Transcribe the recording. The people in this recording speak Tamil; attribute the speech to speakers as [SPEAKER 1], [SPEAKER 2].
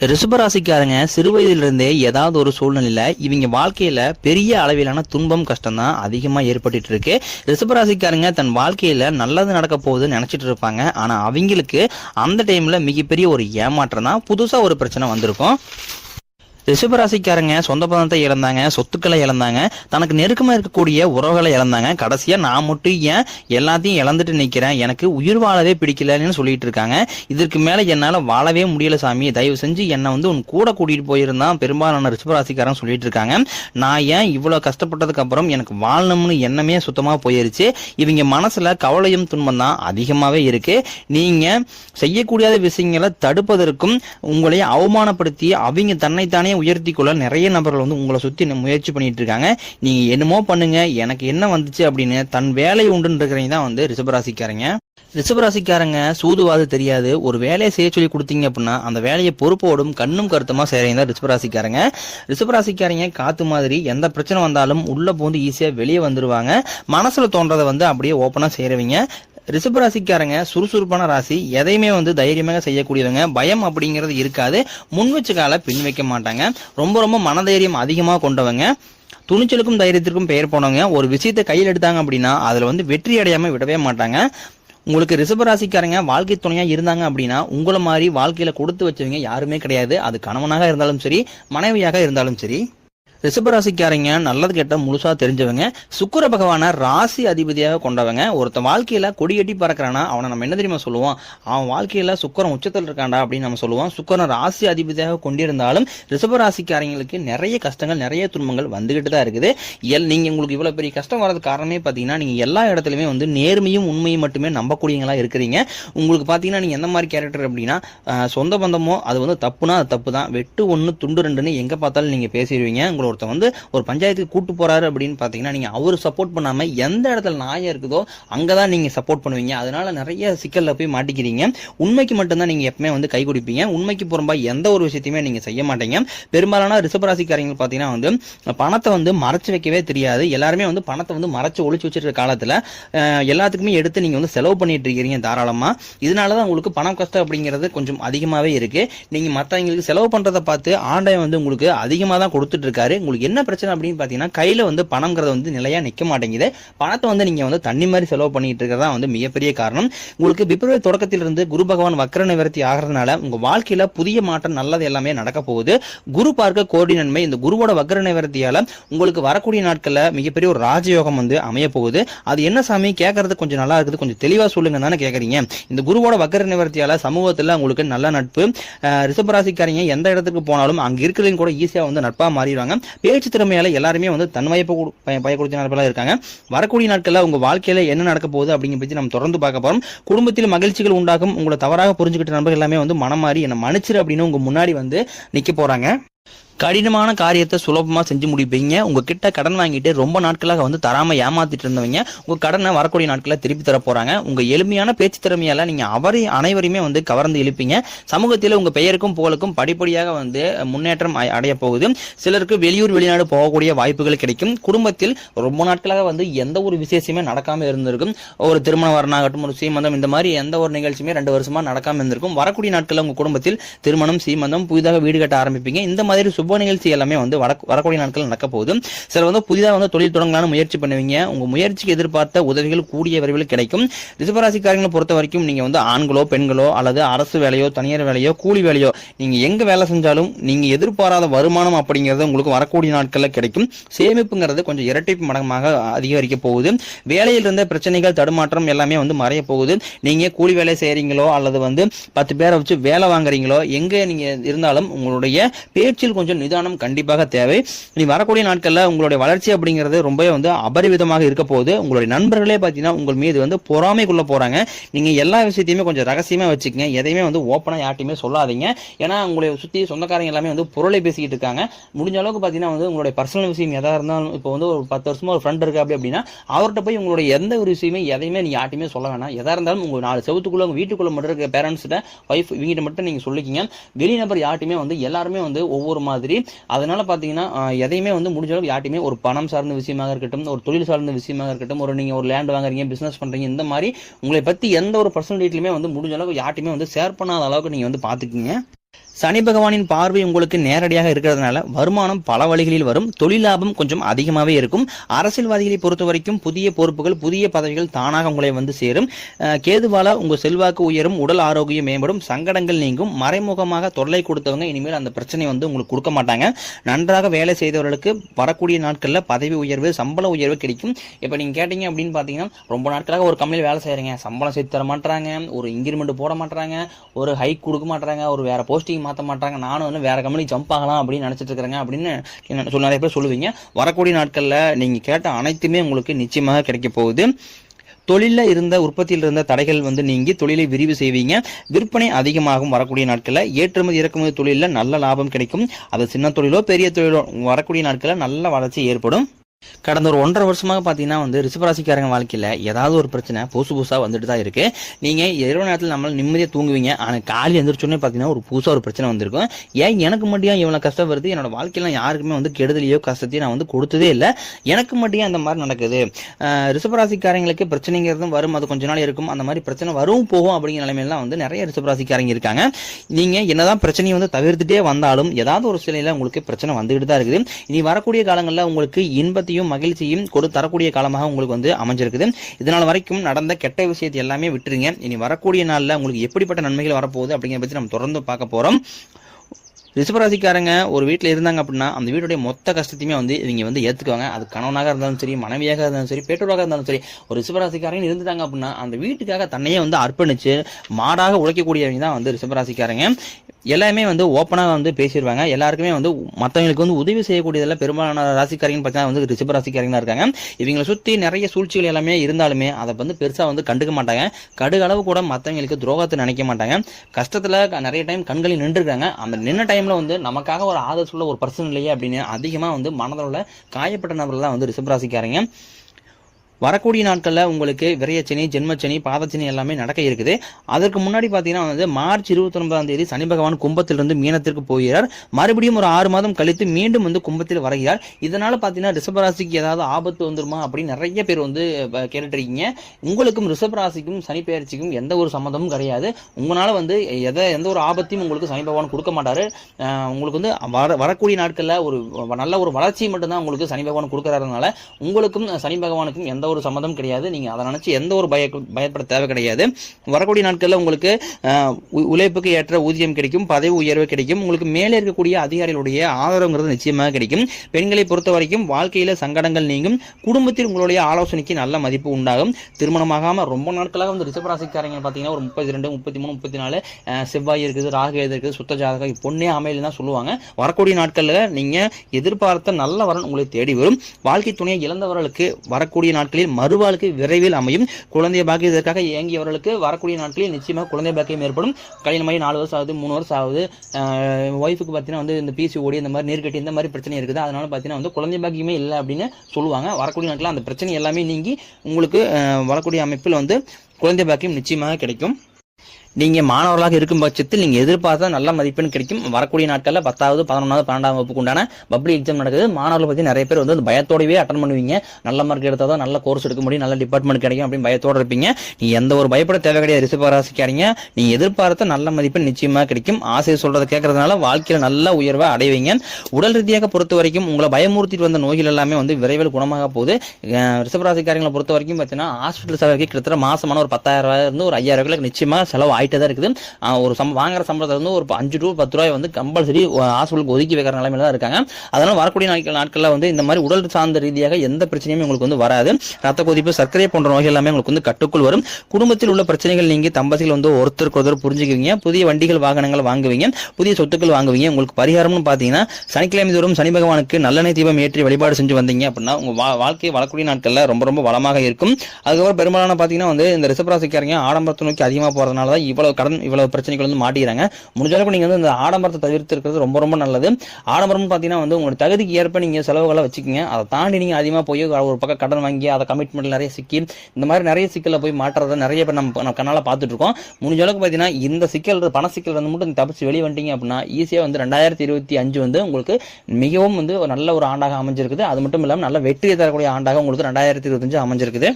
[SPEAKER 1] ரிஷபராசிக்காரங்க சிறு வயதிலிருந்தே ஏதாவது ஒரு சூழ்நிலையில இவங்க வாழ்க்கையில பெரிய அளவிலான துன்பம் கஷ்டம் தான் அதிகமா ஏற்பட்டு இருக்கு ரிஷபராசிக்காரங்க தன் வாழ்க்கையில நல்லது நடக்க போகுதுன்னு நினைச்சிட்டு இருப்பாங்க. ஆனா அவங்களுக்கு அந்த டைம்ல மிகப்பெரிய ஒரு ஏமாற்றம் தான் புதுசா ஒரு பிரச்சனை வந்திருக்கும். ரிஷபராசிக்காரங்க சொந்த பந்தத்தை இழந்தாங்க சொத்துக்களை இழந்தாங்க தனக்கு நெருக்கமாக இருக்கக்கூடிய உறவுகளை இழந்தாங்க. கடைசியாக நான் மட்டும் ஏன் எல்லாத்தையும் இழந்துட்டு நிற்கிறேன் எனக்கு உயிர் வாழவே பிடிக்கலன்னு சொல்லிட்டு இருக்காங்க. இதற்கு மேலே என்னால் வாழவே முடியல சாமி. தயவு செஞ்சு என்னை வந்து உன் கூட கூட்டிகிட்டு போயிருந்தான் பெரும்பாலான ரிஷபராசிக்காரன் சொல்லிட்டு இருக்காங்க. நான் ஏன் இவ்வளோ கஷ்டப்பட்டதுக்கு அப்புறம் எனக்கு வாழணும்னு எண்ணமே சுத்தமாக போயிருச்சு. இவங்க மனசில் கவலையும் துன்பம் தான் அதிகமாகவே இருக்கு. நீங்கள் செய்யக்கூடிய விஷயங்களை தடுப்பதற்கும் உங்களை அவமானப்படுத்தி அவங்க தன்னைத்தானே உயர்த்தி கொள்ள நிறைய நபர்கள் வந்து உங்களை சுத்தி முயற்சி பண்ணிட்டு இருக்காங்க நீங்க என்னமோ பண்ணுங்க எனக்கு என்ன வந்துச்சு அப்படின்னு தன் வேலை உண்டுன்னு இருக்கிறவங்க தான் வந்து ரிஷபராசிக்காரங்க. ரிஷபராசிக்காரங்க சூதுவாது தெரியாது. ஒரு வேலையை செய்ய சொல்லி கொடுத்தீங்க அப்படின்னா அந்த வேலையை பொறுப்போடும் கண்ணும் கருத்துமா செய்யறீங்க தான் ரிஷபராசிக்காரங்க. ரிஷபராசிக்காரங்க காத்து மாதிரி எந்த பிரச்சனை வந்தாலும் உள்ள போந்து ஈஸியா வெளியே வந்துருவாங்க. மனசுல தோன்றதை வந்து அப்படியே ஓப்பனா செய்யறவங்க ரிஷபராசிக்காரங்க சுறுசுறுப்பான ராசி எதையுமே வந்து தைரியமாக செய்யக்கூடியவங்க பயம் அப்படிங்கிறது இருக்காது. முன் வச்ச கால பின் வைக்க மாட்டாங்க. ரொம்ப ரொம்ப மனதைரியம் அதிகமாக கொண்டவங்க. துணிச்சலுக்கும் தைரியத்திற்கும் பெயர் போனவங்க. ஒரு விஷயத்தை கையில் எடுத்தாங்க அப்படின்னா அதில் வந்து வெற்றி அடையாமல் விடவே மாட்டாங்க. உங்களுக்கு ரிஷபராசிக்காரங்க வாழ்க்கை துணையாக இருந்தாங்க அப்படின்னா உங்களை மாதிரி வாழ்க்கையில் கொடுத்து வச்சவங்க யாருமே கிடையாது. அது கணவனாக இருந்தாலும் சரி மனைவியாக இருந்தாலும் சரி. ரிஷபராசிக்காரங்க நல்லது கேட்டால் முழுசா தெரிஞ்சவங்க. சுக்கர பகவான ராசி அதிபதியாக கொண்டவங்க. ஒருத்தன் வாழ்க்கையில கொடியட்டி பறக்கிறானா அவனை நம்ம என்ன தெரியுமா சொல்லுவோம்? அவன் வாழ்க்கையில சுக்கரம் உச்சத்தில் இருக்காண்டா அப்படின்னு நம்ம சொல்லுவோம். சுக்கரன் ராசி அதிபதியாக கொண்டிருந்தாலும் ரிஷபராசிக்காரங்களுக்கு நிறைய கஷ்டங்கள் நிறைய துன்பங்கள் வந்துகிட்டு தான் இருக்குது. எல் நீங்க உங்களுக்கு இவ்வளவு பெரிய கஷ்டம் வரது காரணமே பாத்தீங்கன்னா நீங்க எல்லா இடத்துலயுமே வந்து நேர்மையும் உண்மையும் மட்டுமே நம்பக்கூடியவங்களா இருக்கிறீங்க. உங்களுக்கு பாத்தீங்கன்னா நீங்க எந்த மாதிரி கேரக்டர் அப்படின்னா சொந்த பந்தமோ அது வந்து தப்புனா அது தப்பு தான் வெட்டு ஒன்று துண்டு ரெண்டுன்னு எங்க பார்த்தாலும் நீங்க பேசிடுவீங்க. உங்களோட ஒருத்தன் வந்து ஒரு பஞ்சாயத்துக்கு கூட்டு போறாரு அப்படின்னு பாத்தீங்கன்னா நீங்க அவர் சப்போர்ட் பண்ணாம எந்த இடத்துல நாயம் இருக்குதோ அங்கதான் நீங்க சப்போர்ட் பண்ணுவீங்க. அதனால நிறைய சிக்கல்ல போய் மாட்டிக்கிறீங்க. உண்மைக்கு மட்டும்தான் நீங்க எப்பவுமே வந்து கை கொடுப்பீங்க. உண்மைக்கு புறம்பா எந்த ஒரு விஷயத்தையுமே நீங்க செய்ய மாட்டீங்க. பெரும்பாலான ரிசபராசிக்காரங்க பாத்தீங்கன்னா வந்து பணத்தை வந்து மறைச்சு வைக்கவே தெரியாது. எல்லாருமே வந்து பணத்தை வந்து மறைச்சு ஒழிச்சு வச்சிருக்க காலத்துல எல்லாத்துக்குமே எடுத்து நீங்க வந்து செலவு பண்ணிட்டு இருக்கீங்க தாராளமா. இதனாலதான் உங்களுக்கு பணம் கஷ்டம் அப்படிங்கிறது கொஞ்சம் அதிகமாவே இருக்கு. நீங்க மத்தவங்களுக்கு செலவு பண்றதை பார்த்து ஆண்டவன் வந்து உங்களுக்கு அதிகமா தான் கொடுத்துட்டு இருக்காரு. உங்களுக்கு என்ன பிரச்சனை அப்படின்னு பார்த்தீங்கன்னா கையில் வந்து பணம்ங்கிறது வந்து நிலையா நிற்க மாட்டேங்குது. பணத்தை வந்து நீங்க வந்து தண்ணி மாதிரி செலவு பண்ணிட்டு இருக்கிறதா வந்து மிகப்பெரிய காரணம். உங்களுக்கு பிப்ரவரி தொடக்கத்திலிருந்து குரு பகவான் வக்கர நிவர்த்தி ஆகிறதுனால உங்கள் வாழ்க்கையில் புதிய மாற்றம் நல்லது எல்லாமே நடக்க போகுது. குரு பார்க்க கோடி நன்மை. இந்த குருவோட வக்கர நிவர்த்தியால் உங்களுக்கு வரக்கூடிய நாட்களில் மிகப்பெரிய ஒரு ராஜயோகம் வந்து அமைய போகுது. அது என்ன சாமி? கேட்கறது கொஞ்சம் நல்லா இருக்குது. கொஞ்சம் தெளிவாக சொல்லுங்க தானே கேட்குறீங்க இந்த குருவோட வக்கர நிவர்த்தியால் சமூகத்தில் உங்களுக்கு நல்ல நட்பு. அஹ், ரிஷபராசிக்காரங்க எந்த இடத்துக்கு போனாலும் அங்கே இருக்கிறவங்க கூட ஈஸியாக வந்து நட்பாக மாறிடுவாங்க. பேச்சு திறமையால எல்லாருமே வந்து தன்வாய்ப்பு பயப்படுத்தின நட்பெல்லாம் இருக்காங்க. வரக்கூடிய நாட்கள்ல உங்க வாழ்க்கையில என்ன நடக்க போகுது அப்படிங்கிற பத்தி நம்ம தொடர்ந்து பார்க்க போறோம். குடும்பத்தில் மகிழ்ச்சிகள் உண்டாகும். உங்களை தவறாக புரிஞ்சுக்கிட்ட நண்பர்கள் எல்லாமே வந்து மனம் மாறி என்ன மன்னிச்சிரு அப்படின்னு உங்க முன்னாடி வந்து நிக்க போறாங்க. கடினமான காரியத்தை சுலபமாக செஞ்சு முடிப்பீங்க. உங்ககிட்ட கடன் வாங்கிட்டு ரொம்ப நாட்களாக வந்து தராமல் ஏமாத்திட்டு இருந்தவங்க உங்க கடனை வரக்கூடிய நாட்களில் திருப்பி தர போறாங்க. உங்க எளிமையான பேச்சு திறமையால நீங்க அவரை அனைவரையுமே வந்து கவர்ந்து இழுப்பீங்க. சமூகத்தில் உங்க பெயருக்கும் புகழுக்கும் படிப்படியாக வந்து முன்னேற்றம் அடைய போகுது. சிலருக்கு வெளியூர் வெளிநாடு போகக்கூடிய வாய்ப்புகள் கிடைக்கும். குடும்பத்தில் ரொம்ப நாட்களாக வந்து எந்த ஒரு விசேஷமே நடக்காம இருந்திருக்கும். ஒரு திருமண வரனாகட்டும் ஒரு சீமந்தம் இந்த மாதிரி எந்த ஒரு நிகழ்ச்சியுமே ரெண்டு வருஷமா நடக்காம இருந்திருக்கும். வரக்கூடிய நாட்களில் உங்க குடும்பத்தில் திருமணம் சீமந்தம் புதிதாக வீடு கட்ட ஆரம்பிப்பீங்க. இந்த மாதிரி சுப நிகழ்ச்சி எல்லாமே வந்து வட வரக்கூடிய நாட்கள் நடக்க போகுது. சிலர் வந்து புதிதாக வந்து தொழில் தொடங்கலான முயற்சி பண்ணுவீங்க. உங்க முயற்சிக்கு எதிர்பார்த்த உதவிகள் கூடிய விரைவில் கிடைக்கும். ரிசபராசிக்காரங்களை பொறுத்த வரைக்கும் நீங்க வந்து ஆண்களோ பெண்களோ அல்லது அரசு வேலையோ தனியார் வேலையோ கூலி வேலையோ நீங்க எங்க வேலை செஞ்சாலும் நீங்க எதிர்பாராத வருமானம் அப்படிங்கிறது உங்களுக்கு வரக்கூடிய நாட்கள்ல கிடைக்கும். சேமிப்புங்கிறது கொஞ்சம் இரட்டிப்பு மடங்கமாக அதிகரிக்க போகுது. வேலையில் இருந்த பிரச்சனைகள் தடுமாற்றம் எல்லாமே வந்து மறைய போகுது. நீங்க கூலி வேலை செய்கிறீங்களோ அல்லது வந்து பத்து பேரை வச்சு வேலை வாங்குறீங்களோ எங்க நீங்க இருந்தாலும் உங்களுடைய பேச்சில் கொஞ்சம் நிதானம் கண்டிப்பாக தேவை. இனி வரக்கூடிய நாட்களில் உங்களுடைய வளர்ச்சி அப்படிங்கிறது ரொம்பவே வந்து அபரிவிதமாக இருக்க போகுது. உங்களுடைய நண்பர்களே பார்த்தீங்கன்னா உங்கள் மீது வந்து பொறாமைக்குள்ளே போறாங்க. நீங்கள் எல்லா விஷயத்தையுமே கொஞ்சம் ரகசியமாக வச்சுக்கங்க. எதையுமே வந்து ஓப்பனாக யார்ட்டையுமே சொல்லாதீங்க. ஏன்னா உங்களை சுற்றி சொந்தக்காரங்க எல்லாமே வந்து பொருளை பேசிக்கிட்டு இருக்காங்க. முடிஞ்ச அளவுக்கு பார்த்தீங்கன்னா வந்து உங்களுடைய பர்சனல் விஷயம் எதாக இருந்தாலும் இப்போ வந்து ஒரு பத்து வருஷமாக ஒரு ஃப்ரெண்ட் இருக்கு அப்படி அப்படின்னா அவர்கிட்ட போய் உங்களுடைய எந்த ஒரு விஷயமே எதையுமே நீங்கள் யார்ட்டையுமே சொல்ல வேணாம். எதாக இருந்தாலும் உங்கள் நாலு செவத்துக்குள்ளே உங்கள் வீட்டுக்குள்ளே மட்டும் இருக்க பேரண்ட்ஸ்கிட்ட ஒய்ஃப் இவங்கிட்ட மட்டும் நீங்கள் சொல்லிக்கிங்க. வெளிநபர் யார்ட்டையுமே வந்து எல்லாருமே வந்து ஒவ்வொரு மாதிரி அதனால பாத்தீங்கன்னா எதையுமே வந்து முடிஞ்ச அளவுக்கு யார்ட்டையுமே ஒரு பணம் சார்ந்த விஷயமாக இருக்கட்டும் ஒரு தொழில் சார்ந்த விஷயமாக இருக்கட்டும் ஒரு நீங்க ஒரு லேண்ட் வாங்குறீங்க பிசினஸ் பண்றீங்க இந்த மாதிரி உங்களை பத்தி எந்த ஒரு பர்சனல் வந்து முடிஞ்ச அளவுக்கு யார்ட்டையுமே வந்து ஷேர் பண்ணாத அளவுக்கு நீங்க வந்து பாத்துக்கீங்க. சனி பகவானின் பார்வை உங்களுக்கு நேரடியாக இருக்கிறதுனால வருமானம் பல வழிகளில் வரும். தொழில் லாபம் கொஞ்சம் அதிகமாகவே இருக்கும். அரசியல்வாதிகளை பொறுத்த வரைக்கும் புதிய பொறுப்புகள் புதிய பதவிகள் தானாக உங்களை வந்து சேரும். கேதுவால உங்கள் செல்வாக்கு உயரும் உடல் ஆரோக்கியம் மேம்படும் சங்கடங்கள் நீங்கும். மறைமுகமாக தொல்லை கொடுத்தவங்க இனிமேல் அந்த பிரச்சனை வந்து உங்களுக்கு கொடுக்க மாட்டாங்க. நன்றாக வேலை செய்தவர்களுக்கு வரக்கூடிய நாட்களில் பதவி உயர்வு சம்பள உயர்வு கிடைக்கும். இப்போ நீங்கள் கேட்டீங்க அப்படின்னு பார்த்தீங்கன்னா ரொம்ப நாட்களாக ஒரு கம்பெனியில் வேலை செய்கிறீங்க சம்பளம் செய்து தர மாட்டாங்க ஒரு இன்கிரிமெண்ட் போட மாட்டாங்க ஒரு ஹைக் கொடுக்க மாட்டாங்க ஒரு வேற போஸ்டிங் மாற்ற மாட்டாங்க. நானும் வந்து வேற கம்பெனி ஜம்ப் ஆகலாம் அப்படின்னு நினச்சிட்டு இருக்கிறேங்க. அப்படின்னு என்ன சொல்ல நிறைய பேர் சொல்லுவீங்க. வரக்கூடிய நாட்களில் நீங்கள் கேட்ட அனைத்துமே உங்களுக்கு நிச்சயமாக கிடைக்க போகுது. தொழிலில் இருந்த உற்பத்தியில் இருந்த தடைகள் வந்து நீங்கி தொழிலை விரிவு செய்வீங்க. விற்பனை அதிகமாகும் வரக்கூடிய நாட்களில். ஏற்றுமதி இறக்குமதி தொழிலில் நல்ல லாபம் கிடைக்கும். அது சின்ன தொழிலோ பெரிய தொழிலோ வரக்கூடிய நாட்களில் நல்ல வளர்ச்சி ஏற்படும். கடந்த ஒரு ஒன்றரை வருஷமாக பார்த்தீங்கன்னா வந்து ரிஷபராசிக்காரங்க வாழ்க்கையில் ஏதாவது ஒரு பிரச்சனை புதுசு புதுசாக வந்துட்டு தான் இருக்கு. நீங்கள் இரவு நேரத்தில் நம்மளால் நிம்மதியாக தூங்குவீங்க. ஆனால் காலி எந்திரிச்சோன்னே பார்த்தீங்கன்னா ஒரு புதுசாக ஒரு பிரச்சனை வந்திருக்கும். ஏன் எனக்கு மட்டும் இவ்வளோ கஷ்டம் வருது? என்னோட வாழ்க்கையில் யாருக்குமே வந்து கெடுதலையோ கஷ்டத்தையோ நான் வந்து கொடுத்ததே இல்லை. எனக்கு மட்டும் அந்த மாதிரி நடக்குது? அஹ் ரிஷபராசிக்காரங்களுக்கு பிரச்சனைங்கிறதும் வரும். அது கொஞ்ச நாள் இருக்கும். அந்த மாதிரி பிரச்சனை வரும் போகும் அப்படிங்கிற நிலைமையெல்லாம் வந்து நிறைய ரிஷபராசிக்காரங்க இருக்காங்க. நீங்கள் என்னதான் பிரச்சனையை வந்து தவிர்த்துட்டே வந்தாலும் ஏதாவது ஒரு சிலையில் உங்களுக்கு பிரச்சனை வந்துகிட்டு தான் இருக்குது. இனி வரக்கூடிய காலங்களில் உங்களுக்கு சந்தோஷத்தையும் மகிழ்ச்சியும் கொடு தரக்கூடிய காலமாக உங்களுக்கு வந்து அமைஞ்சிருக்குது. இதனால் வரைக்கும் நடந்த கெட்ட விஷயத்தை எல்லாமே விட்டுருங்க. இனி வரக்கூடிய நாளில் உங்களுக்கு எப்படிப்பட்ட நன்மைகள் வரப்போகுது அப்படிங்கிற பற்றி நம்ம தொடர்ந்து பார்க்க போகிறோம் ரிஷபராசிக்காரங்க ஒரு வீட்டில் இருந்தாங்க அப்படின்னா அந்த வீட்டுடைய மொத்த கஷ்டத்தையுமே வந்து இவங்க வந்து ஏற்றுக்குவாங்க அது கணவனாக இருந்தாலும் சரி மனைவியாக இருந்தாலும் சரி பெற்றோராக இருந்தாலும் சரி ஒரு ரிஷபராசிக்காரங்க இருந்துட்டாங்க அப்படின்னா அந்த வீட்டுக்காக தன்னையே வந்து அர்ப்பணித்து மாடாக உழைக்கக்கூடியவங்க தான் வந்து ரிஷபராசிக்காரங்க. எல்லாமே வந்து ஓப்பனாக வந்து பேசிடுவாங்க எல்லாருக்குமே வந்து மற்றவங்களுக்கு வந்து உதவி செய்யக்கூடியதில் பெரும்பாலான ராசிக்காரங்க பார்த்தீங்கன்னா வந்து ரிஷப ராசிக்காரங்க இருக்காங்க. இவங்களை சுற்றி நிறைய சூழ்ச்சிகள் எல்லாமே இருந்தாலுமே அதை வந்து பெருசாக வந்து கண்டுக்க மாட்டாங்க. கடுகளவு கூட மற்றவங்களுக்கு துரோகத்தை நினைக்க மாட்டாங்க. கஷ்டத்தில் நிறைய டைம் கண்களில் நின்றுருக்காங்க. அந்த நின்ன டைமில் வந்து நமக்காக ஒரு ஆதரவுள்ள ஒரு பர்சன் இல்லையே அப்படின்னு அதிகமாக வந்து மனதில் உள்ள காயப்பட்ட நபர்கள் தான் வந்து ரிஷபராசிக்காரங்க வரக்கூடிய நாட்களில் உங்களுக்கு விரையச்சனி ஜென்மச்சனி பாதச்சனி எல்லாமே நடக்க இருக்குது. அதற்கு முன்னாடி பார்த்தீங்கன்னா வந்து மார்ச் இருபத்தி ஒன்பதாம் தேதி சனி பகவான் கும்பத்திலிருந்து மீனத்திற்கு போகிறார். மறுபடியும் ஒரு ஆறு மாதம் கழித்து மீண்டும் வந்து கும்பத்தில் வருகிறார். இதனால் பார்த்தீங்கன்னா ரிஷபராசிக்கு ஏதாவது ஆபத்து வந்துருமா அப்படின்னு நிறைய பேர் வந்து கேட்டுட்ருக்கீங்க. இருக்கீங்க உங்களுக்கும் ரிஷபராசிக்கும் சனி பயிற்சிக்கும் எந்த ஒரு சம்மந்தமும் கிடையாது. உங்களால் வந்து எதை எந்த ஒரு ஆபத்தையும் உங்களுக்கு சனி பகவான் கொடுக்க மாட்டார். உங்களுக்கு வந்து வர வரக்கூடிய நாட்களில் ஒரு நல்ல ஒரு வளர்ச்சி மட்டும்தான் உங்களுக்கு சனி பகவான் கொடுக்கறதுனால உங்களுக்கும் சனி பகவானுக்கும் எந்த ஒரு சம்மந்தம் கிடையாது. நீங்கள் அதை நினச்சி எந்த ஒரு பய பயப்பட தேவை கிடையாது. வரக்கூடிய நாட்களில் உங்களுக்கு உழைப்புக்கு ஏற்ற ஊதியம் கிடைக்கும் பதவி உயர்வு கிடைக்கும் உங்களுக்கு மேலே இருக்கக்கூடிய அதிகாரிகளுடைய ஆதரவுங்கிறது நிச்சயமாக கிடைக்கும். பெண்களை பொறுத்த வரைக்கும் வாழ்க்கையில சங்கடங்கள் நீங்கும் குடும்பத்தில் உங்களுடைய ஆலோசனைக்கு நல்ல மதிப்பு உண்டாகும். திருமணமாகாம ரொம்ப நாட்களாக வந்து ரிசபராசிக்காரங்க பார்த்தீங்கன்னா ஒரு முப்பத்தி ரெண்டு முப்பத்தி மூணு முப்பத்தி நாலு செவ்வாய் இருக்குது ராகு இருக்குது சுத்த ஜாதகம் பொண்ணே அமையல தான் சொல்லுவாங்க. வரக்கூடிய நாட்களில் நீங்க எதிர்பார்த்த நல்ல வரன் உங்களை தேடி வரும். வாழ்க்கை துணையை இழந்தவர்களுக்கு வரக்கூடிய நாட்கள் நாட்களில் மறுவாழ்க்கை விரைவில் அமையும். குழந்தை பாக்கியத்திற்காக இயங்கியவர்களுக்கு வரக்கூடிய நாட்களில் நிச்சயமாக குழந்தை பாக்கியம் ஏற்படும். கல்யாணமாகி நாலு வருஷம் ஆகுது மூணு வருஷம் ஆகுது. ஒய்ஃபுக்கு பார்த்தீங்கன்னா வந்து இந்த பிசி ஓடி இந்த மாதிரி நீர்க்கட்டி இந்த மாதிரி பிரச்சனை இருக்குது. அதனால பார்த்தீங்கன்னா வந்து குழந்தை பாக்கியமே இல்லை அப்படின்னு சொல்லுவாங்க. வரக்கூடிய நாட்களில் அந்த பிரச்சனை எல்லாமே நீங்கி உங்களுக்கு வரக்கூடிய அமைப்பில் வந்து குழந்தை பாக்கியம் நிச்சயமாக கிடைக்கும். நீங்க மாணவர்களாக இருக்கும் பட்சத்தில் நீங்க எதிர்பார்த்த நல்ல மதிப்பெண் கிடைக்கும். வரக்கூடிய நாட்களில் பத்தாவது பதினொன்றாவது பன்னெண்டாவது வகுப்புக்கு உண்டான பப்ளிக் எக்ஸாம் நடக்குது. மாணவர்களை பத்தி நிறைய பேர் வந்து அந்த பயத்தோடவே அட்டன் பண்ணுவீங்க. நல்ல மார்க் எடுத்தால் தான் நல்ல கோர்ஸ் எடுக்க முடியும். நல்ல டிபார்ட்மெண்ட் கிடைக்கும் அப்படின்னு பயத்தோட இருப்பீங்க. நீ எந்த ஒரு பயப்பட தேவை கிடையாது. ரிசபராசிக்காரங்க நீ எதிர்பார்த்த நல்ல மதிப்பெண் நிச்சயமா கிடைக்கும். ஆசையை சொல்றதை கேட்கறதுனால வாழ்க்கையில நல்ல உயர்வை அடைவீங்க. உடல் ரீதியாக பொறுத்த வரைக்கும் உங்களை பயமுறுத்திட்டு வந்த நோய்கள் எல்லாமே வந்து விரைவில் குணமாக போகுது. ரிசர்வ் ராசிக்காரங்களை பொறுத்த வரைக்கும் பார்த்தீங்கன்னா ஹாஸ்பிட்டல் செலவுக்கு கிட்டத்தட்ட மாசமான ஒரு பத்தாயிரம் ரூபாய் இருந்து ஒரு ஐயாயிரம் ரூபாய்க்கு நிச்சயமா செலவு ஆகிட்டே தான் இருக்குது. ஒரு சம் வாங்குற சம்பளத்தை வந்து ஒரு அஞ்சு டு பத்து ரூபாய் வந்து கம்பல்சரி ஹாஸ்பிட்டலுக்கு ஒதுக்கி வைக்கிற நிலைமையில தான் இருக்காங்க. அதனால் வரக்கூடிய நாட்கள் நாட்களில் வந்து இந்த மாதிரி உடல் சார்ந்த ரீதியாக எந்த பிரச்சனையுமே உங்களுக்கு வந்து வராது. ரத்த கொதிப்பு சர்க்கரை போன்ற நோய்கள் எல்லாமே உங்களுக்கு வந்து கட்டுக்குள் வரும். குடும்பத்தில் உள்ள பிரச்சனைகள் நீங்க தம்பதிகள் வந்து ஒருத்தருக்கு ஒருத்தர் புரிஞ்சுக்குவீங்க. புதிய வண்டிகள் வாகனங்கள் வாங்குவீங்க. புதிய சொத்துக்கள் வாங்குவீங்க. உங்களுக்கு பரிகாரம்னு பார்த்தீங்கன்னா சனிக்கிழமை தோறும் சனி பகவானுக்கு நல்லெண்ணெய் தீபம் ஏற்றி வழிபாடு செஞ்சு வந்தீங்க அப்படின்னா உங்க வா- வாழ்க்கை வளக்கூடிய நாட்களில் ரொம்ப ரொம்ப வளமாக இருக்கும். அதுக்கப்புறம் பெரும்பாலான பார்த்தீங்கன்னா வந்து இந்த ரிசப்ராசிக்காரங்க ஆடம்பரத்தை நோக்கி அதிகமாக போகிறதுனால தான் இவ்வளவு கடன் இவ்வளவு பிரச்சனைகள் வந்து மாட்டிக்கிறாங்க. முடிஞ்ச அளவுக்கு நீங்க வந்து இந்த ஆடம்பரத்தை தவிர்த்து இருக்கிறது ரொம்ப ரொம்ப நல்லது. ஆடம்பரம் பார்த்தீங்கன்னா வந்து உங்களோட தகுதிக்கு ஏற்ப நீங்க செலவுகளை வச்சுக்கோங்க. அதை தாண்டி நீங்க அதிகமாக போய் ஒரு பக்கம் கடன் வாங்கி அதை கமிட்மெண்ட் நிறைய சிக்கி இந்த மாதிரி நிறைய சிக்கலில் போய் மாட்டுறதை நிறைய பேர் நம்ம நம்ம கண்ணால பார்த்துட்ருக்கோம் இருக்கோம். முடிஞ்ச அளவுக்கு பார்த்தீங்கன்னா இந்த சிக்கல் பண சிக்கல் வந்து மட்டும் தப்பிச்சு வெளியே வந்துட்டீங்க அப்படின்னா ஈஸியாக வந்து ரெண்டாயிரத்தி இருபத்தி அஞ்சு வந்து உங்களுக்கு மிகவும் வந்து ஒரு நல்ல ஒரு ஆண்டாக அமைஞ்சிருக்குது. அது மட்டும் இல்லாமல் நல்ல வெற்றியை தரக்கூடிய ஆண்டாக உங்களுக்கு ரெண்டாயிரத்தி இருபத்தஞ்சு அமைஞ்சிருக்குது.